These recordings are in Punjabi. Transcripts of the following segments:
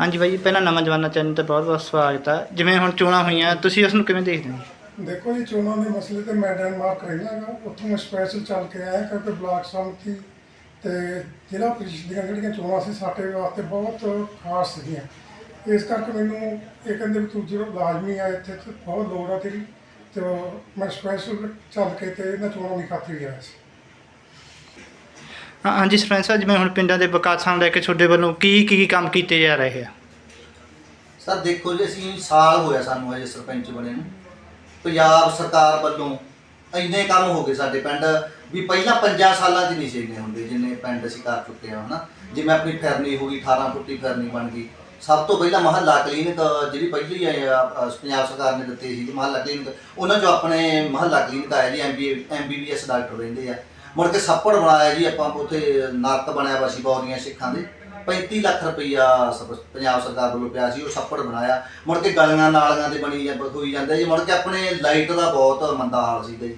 ਹਾਂਜੀ ਬਾਈ, ਪਹਿਲਾਂ ਨਵਾਂ ਜਵਾਨਾ ਚੈਨਲ ਤੇ ਬਹੁਤ ਬਹੁਤ ਸਵਾਗਤ ਹੈ ਜਿਵੇਂ ਹੁਣ ਚੋਣਾਂ ਹੋਈਆਂ, ਤੁਸੀਂ ਉਸ ਨੂੰ ਕਿਵੇਂ ਦੇਖਦੇ ਹੋ? ਦੇਖੋ ਜੀ, ਚੋਣਾਂ ਦੇ ਮਸਲੇ ਤੇ ਮੈਂ ਡੈਨਮਾਰਕ ਰਹਿੰਦਾ ਗਾ। ਉੱਥੋਂ ਮੈਂ ਸਪੈਸ਼ਲ ਚੱਲ ਕੇ ਆਇਆ ਕਿਉਂਕਿ ਬਲਾਕ ਸਮਿਤੀ ਤੇ ਜ਼ਿਲ੍ਹਾ ਪ੍ਰੀਸ਼ਦ ਦੀਆਂ ਜਿਹੜੀਆਂ ਚੋਣਾਂ ਸੀ, ਸਾਡੇ ਵਾਸਤੇ ਬਹੁਤ ਖਾਸ ਸੀਗੀਆਂ। ਇਸ ਕਰਕੇ ਮੈਨੂੰ ਇਹ ਕਹਿੰਦੇ ਵੀ ਤੂੰ ਜਿਹੜਾ ਲਾਜ਼ਮੀ ਆ ਇੱਥੇ ਬਹੁਤ ਲੋੜ ਆ ਤੇਰੀ, ਤੇ ਮੈਂ ਸਪੈਸ਼ਲ ਚੱਲ ਕੇ ਤੇ ਇਹਨਾਂ ਚੋਣਾਂ ਦੀ ਖਾਤਰ ਹੀ ਆਇਆ ਸੀ। ਹਾਂ- ਹਾਂਜੀ ਸਰਪੰਚ ਸਾਹਿਬ ਜਿਵੇਂ ਹੁਣ ਪਿੰਡਾਂ ਦੇ ਵਿਕਾਸਾਂ ਨੂੰ ਲੈ ਕੇ ਤੁਹਾਡੇ ਵੱਲੋਂ ਕੀ ਕੀ ਕੰਮ ਕੀਤੇ ਜਾ ਰਹੇ ਆ? ਸਰ ਦੇਖੋ ਜੀ ਅਸੀਂ ਸਾਲ ਹੋਇਆ ਸਾਨੂੰ ਅਜੇ ਸਰਪੰਚ ਬਣੇ ਨੂੰ। ਪੰਜਾਬ ਸਰਕਾਰ ਵੱਲੋਂ ਇੰਨੇ ਕੰਮ ਹੋ ਗਏ ਸਾਡੇ ਪਿੰਡ ਵੀ ਪਹਿਲਾਂ 50 ਸਾਲਾਂ 'ਚ ਨਹੀਂ ਸੀ ਇੰਨੇ ਹੁੰਦੇ ਜਿੰਨੇ ਪਿੰਡ ਅਸੀਂ ਕਰ ਚੁੱਕੇ ਹਾਂ ਹਨਾ। ਜਿਵੇਂ ਆਪਣੀ ਫਿਰਨੀ ਹੋ ਗਈ 18 ਫੁੱਟੀ ਫਿਰਨੀ ਬਣ ਗਈ। ਸਭ ਤੋਂ ਪਹਿਲਾਂ ਮਹੱਲਾ ਕਲੀਨਿਕ ਜਿਹੜੀ ਪਹਿਲੀ ਹੈ, ਅ, ਅ, ਪੰਜਾਬ ਸਰਕਾਰ ਨੇ ਦਿੱਤੀ ਸੀ ਮਹੱਲਾ ਕਲੀਨਿਕ। ਉਹਨਾਂ 'ਚੋਂ ਆਪਣੇ ਮਹੱਲਾ ਕਲੀਨਿਕ ਆਇਆ ਜੀ ਐਮਬੀ ਐਮਬੀਬੀਐਸ ਡਾਕਟਰ ਰਹਿੰਦੇ ਆ। ਮੁੜ ਕੇ ਛੱਪੜ ਬਣਾਇਆ ਜੀ, ਆਪਾਂ ਉੱਥੇ ਨਰਕ ਬਣਿਆ ਵਾ ਸੀ ਬੌਦੀਆਂ ਸਿੱਖਾਂ ਦੇ। 35 ਲੱਖ ਰੁਪਈਆ ਸਪ- ਪੰਜਾਬ ਸਰਕਾਰ ਵੱਲੋਂ ਪਿਆ ਸੀ, ਉਹ ਛੱਪੜ ਬਣਾਇਆ। ਮੁੜ ਕੇ ਗਲੀਆਂ ਨਾਲੀਆਂ ਦੇ ਬਣੀ ਜਾਂ ਹੋਈ ਜਾਂਦੇ ਜੀ, ਮੁੜ ਕੇ ਆਪਣੇ ਲਾਈਟ ਦਾ ਬਹੁਤ ਮੰਦਾ ਹਾਲ ਸੀਗਾ ਜੀ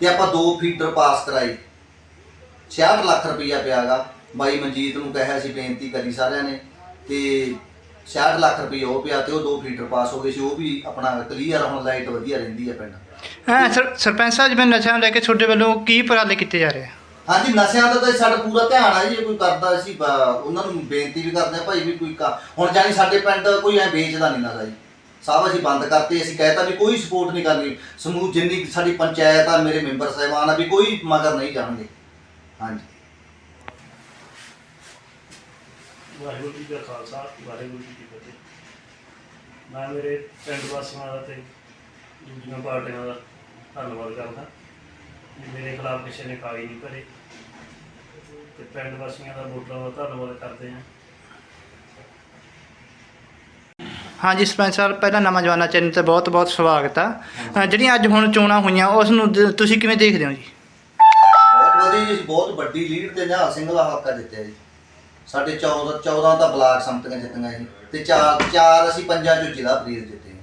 ਤੇ ਆਪਾਂ ਦੋ ਫੀਡਰ ਪਾਸ ਕਰਾਈ। 66 ਲੱਖ ਰੁਪਈਆ ਪਿਆਗਾ ਬਾਈ ਮਨਜੀਤ ਨੂੰ ਕਿਹਾ ਸੀ, ਬੇਨਤੀ ਕਰੀ ਸਾਰਿਆਂ ਨੇ। ਤੇ 66 ਲੱਖ ਰੁਪਈਆ ਉਹ ਪਿਆ ਤੇ ਉਹ ਦੋ ਫੀਡਰ ਪਾਸ ਹੋ ਗਏ ਸੀ ਉਹ ਵੀ ਆਪਣਾ ਕਲੀਅਰ ਹੁਣ ਲਾਈਟ ਵਧੀਆ ਰਹਿੰਦੀ ਹੈ ਪਿੰਡ। ਹਾਂ ਸਰ- ਸਰਪੰਚ ਸਾਹਿਬ ਜਿਵੇਂ ਨਸ਼ਿਆਂ ਨੂੰ ਲੈ ਕੇ ਤੁਹਾਡੇ ਵੱਲੋਂ ਕੀ ਉਪਰਾਲੇ ਕੀਤੇ ਜਾ ਰਹੇ ਆ? ਹਾਂਜੀ ਨਸ਼ਿਆਂ ਦਾ ਤਾਂ ਸਾਡਾ ਪੂਰਾ ਧਿਆਨ ਆ ਜੀ ਜੇ ਕੋਈ ਕਰਦਾ ਬ- ਉਹਨਾਂ ਨੂੰ ਬੇਨਤੀ ਵੀ ਕਰਦੇ ਆ ਭਾਈ ਵੀ ਕੋਈ ਕਾ- ਹੁਣ ਜਾਨੀ ਸਾਡੇ ਪਿੰਡ ਕੋਈ ਐ ਵੇਚਦਾ ਨਹੀਂ ਨਸ਼ਾ ਜੀ। ਸਭ ਅਸੀਂ ਬੰਦ ਕਰਤੇ ਅਸੀਂ ਕਹਿਤਾ ਵੀ ਕੋਈ ਸਪੋਰਟ ਨਹੀਂ ਕਰਨੀ। ਸਮੂਹ ਜਿੰਨੀ ਸਾਡੀ ਪੰਚਾਇਤ ਆ ਮੇਰੇ ਮੈਂਬਰ ਸਾਹਿਬਾਨ ਆ ਵੀ ਕੋਈ ਮਗਰ ਨਹੀਂ ਜਾਣਗੇ। ਹਾਂਜੀ। ਵਾਹਿਗੁਰੂ ਜੀ ਦਾ ਖਾਲਸਾ ਵਾਹਿਗੁਰੂ ਜੀ ਕੀ ਫਤਿਹ। ਮੈਂ ਮੇਰੇ ਪਿੰਡ ਵਾਸੀਆਂ ਦਾ ਤੇ ਦੂਜੀਆਂ ਪਾਰਟੀਆਂ ਦਾ ਧੰਨਵਾਦ ਕਰਦਾ ਕਿ ਮੇਰੇ ਖਿਲਾਫ ਕਿਸੇ ਨੇ ਕਾਗਜ਼ ਨਹੀਂ ਭਰੇ। ਤੇ ਪਿੰਡ ਵਾਸੀਆਂ ਦਾ ਵੋਟਰਾਂ ਦਾ ਧੰਨਵਾਦ ਕਰਦੇ ਹਾਂ। ਹਾਂਜੀ ਸਰਪੰਚ ਸਾਹਿਬ ਪਹਿਲਾਂ ਨਵਾਂ ਜਵਾਨਾ ਚੈਨਲ ਤੇ ਬਹੁਤ ਬਹੁਤ ਸਵਾਗਤ ਆ। ਅ, ਜਿਹੜੀਆਂ ਅੱਜ ਹੁਣ ਚੋਣਾਂ ਹੋਈਆਂ ਉਸ ਨੂੰ ਦ- ਤੁਸੀਂ ਕਿਵੇਂ ਦੇਖਦੇ ਹੋ ਜੀ? ਬਹੁਤ ਵਧੀਆ ਜੀ ਬਹੁਤ ਵੱਡੀ ਲੀਡ ਤੇ ਨਿਹਾਲ ਸਿੰਘ ਦਾ ਹਲਕਾ ਜਿੱਤਿਆ ਜੀ। ਸਾਡੇ 14 14 ਤਾਂ ਬਲਾਕ ਸੰਮਤੀਆਂ ਜਿੱਤੀਆਂ ਜੀ ਤੇ ਚਾਰ ਚਾਰ ਅਸੀਂ ਪੰਜਾਂ ਚੋਂ ਜ਼ਿਲ੍ਹਾ ਪ੍ਰੀਤ ਜਿੱਤੇ।